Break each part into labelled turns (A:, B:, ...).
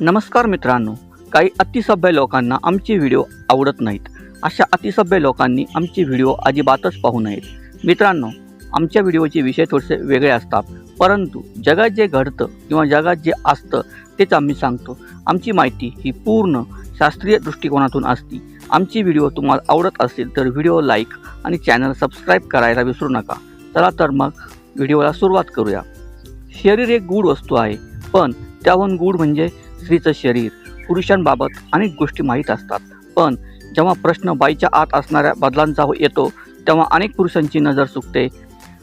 A: नमस्कार मित्रांनो. काही अतिसभ्य लोकांना आमचे व्हिडिओ आवडत नाहीत. अशा अतिसभ्य लोकांनी आमचे व्हिडिओ अजिबातच पाहू नयेत. मित्रांनो आमच्या व्हिडिओचे विषय थोडेसे वेगळे असतात. परंतु जगात जे घडतं किंवा जगात जे असतं तेच आम्ही सांगतो. आमची माहिती ही पूर्ण शास्त्रीय दृष्टिकोनातून असती. आमची व्हिडिओ तुम्हाला आवडत असेल तर व्हिडिओ लाईक आणि चॅनल सबस्क्राईब करायला विसरू नका. चला तर मग व्हिडिओला सुरुवात करूया. शरीर एक गूढ वस्तू आहे पण त्याहून गूढ म्हणजे स्त्रीचं शरीर पुरुषांबाबत अनेक गोष्टी माहीत असतात. पण जेव्हा प्रश्न बाईच्या आत असणाऱ्या बदलांचा येतो तेव्हा अनेक पुरुषांची नजर चुकते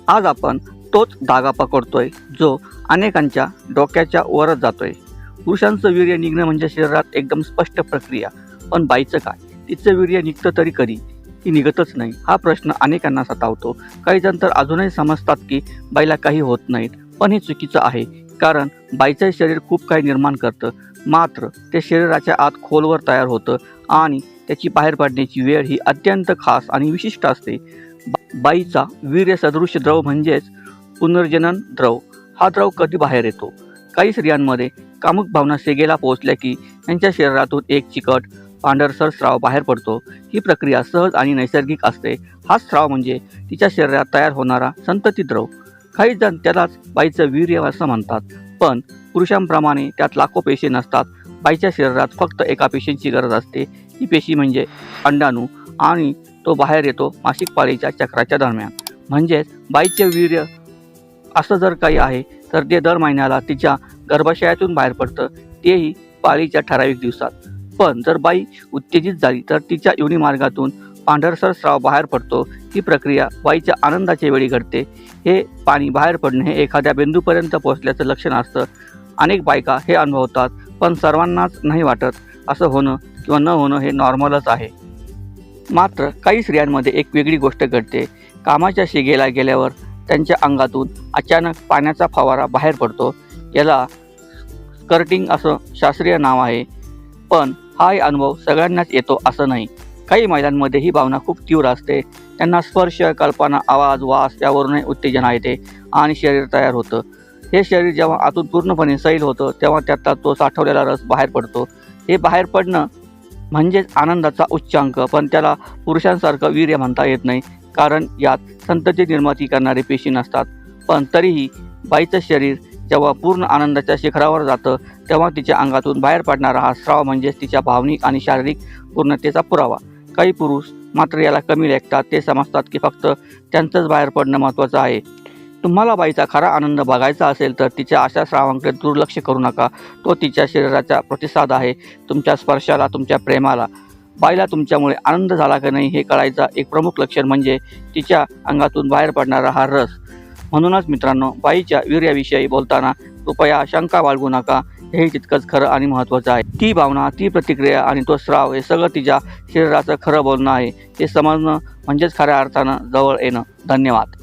A: आज आपण तोच धागा पकडतोय जो अनेकांच्या डोक्याच्या वरच जातोय. पुरुषांचं वीर्य निघणं म्हणजे शरीरात एकदम स्पष्ट प्रक्रिया. पण बाईचं काय? तिचं वीर्य निघतं तरी कधी? ती निघतच नाही. हा प्रश्न अनेकांना सतावतो. काही जण तर अजूनही समजतात की बाईला काही होत नाहीत. पण हे चुकीचं आहे. कारण बाईचं शरीर खूप काही निर्माण करतं. मात्र ते शरीराच्या आत खोलवर तयार होतं आणि त्याची बाहेर पडण्याची वेळ ही अत्यंत खास आणि विशिष्ट असते. बा- बाईचा वीर्य सदृश द्रव म्हणजेच पुनर्जनन द्रव. हा द्रव कधी बाहेर येतो? काही स्त्रियांमध्ये कामुक भावना सेगेला पोहोचल्या की त्यांच्या शरीरातून एक चिकट पांढरसर स्राव बाहेर पडतो. ही प्रक्रिया सहज आणि नैसर्गिक असते. हा स्राव म्हणजे तिच्या शरीरात तयार होणारा संतती द्रव. काही जण त्यालाच बाईचं वीर्य असं म्हणतात. पण पुरुषांप्रमाणे त्यात लाखो पेशी नसतात. बाईच्या शरीरात फक्त एका पेशींची गरज असते. ही पेशी म्हणजे अंडाणू आणि तो बाहेर येतो मासिक पाळीच्या चक्राच्या दरम्यान. म्हणजेच बाईचे वीर्य असं जर काही आहे तर ते दर महिन्याला तिच्या गर्भाशयातून बाहेर पडतं. तेही पाळीच्या ठराविक दिवसात. पण जर बाई उत्तेजित झाली तर तिच्या युनिमार्गातून पांढरसर स्राव बाहेर पडतो. ही प्रक्रिया बाईच्या आनंदाच्या वेळी घडते. हे पाणी बाहेर पडणे हे एखाद्या बिंदूपर्यंत पोहोचल्याचं लक्षण असतं. अनेक बायका हे अनुभवतात पण सर्वांनाच नाही वाटत असं होणं किंवा न होणं हे नॉर्मलच आहे. मात्र काही स्त्रियांमध्ये एक वेगळी गोष्ट घडते. कामाच्या शिगेला गेल्यावर त्यांच्या अंगातून अचानक पाण्याचा फवारा बाहेर पडतो. याला स्कर्टिंग असं शास्त्रीय नाव आहे. पण हाही अनुभव सगळ्यांनाच येतो असं नाही. काही महिलांमध्ये ही भावना खूप तीव्र असते. त्यांना स्पर्श कल्पना आवाज वास यावरूनही उत्तेजना येते आणि शरीर तयार होतं. हे शरीर जेव्हा आतून पूर्णपणे सैल होतं तेव्हा त्यातला तो साठवलेला रस बाहेर पडतो. हे बाहेर पडणं म्हणजेच आनंदाचा उच्चांक पण त्याला पुरुषांसारखं वीर्य म्हणता येत नाही कारण यात संतती निर्माती करणारे पेशी नसतात. पण तरीही बाईचं शरीर जेव्हा पूर्ण आनंदाच्या शिखरावर जातं तेव्हा तिच्या अंगातून बाहेर पडणारा हा स्राव म्हणजेच तिच्या भावनिक आणि शारीरिक पूर्णतेचा पुरावा. काही पुरुष मात्र याला कमी लेखतात ते समजतात की फक्त त्यांचंच बाहेर पडणं महत्त्वाचं आहे. तुम्हाला बाईचा खरा आनंद बघायचा असेल तर तिच्या अशा श्रावांकडे दुर्लक्ष करू नका. तो तिच्या शरीराचा प्रतिसाद आहे. तुमच्या स्पर्शाला तुमच्या प्रेमाला बाईला तुमच्यामुळे आनंद झाला का नाही हे कळायचा एक प्रमुख लक्षण म्हणजे तिच्या अंगातून बाहेर पडणारा हा रस. म्हणूनच मित्रांनो बाईच्या वीर्याविषयी बोलताना कृपया शंका बाळगू नका. हे तितकंच खरं आणि महत्त्वाचं आहे. ती भावना ती प्रतिक्रिया आणि तो स्राव हे सगळं तिच्या शरीराचं खरं बोलणं आहे. ते समजणं म्हणजेच खऱ्या अर्थानं जवळ येणं. धन्यवाद.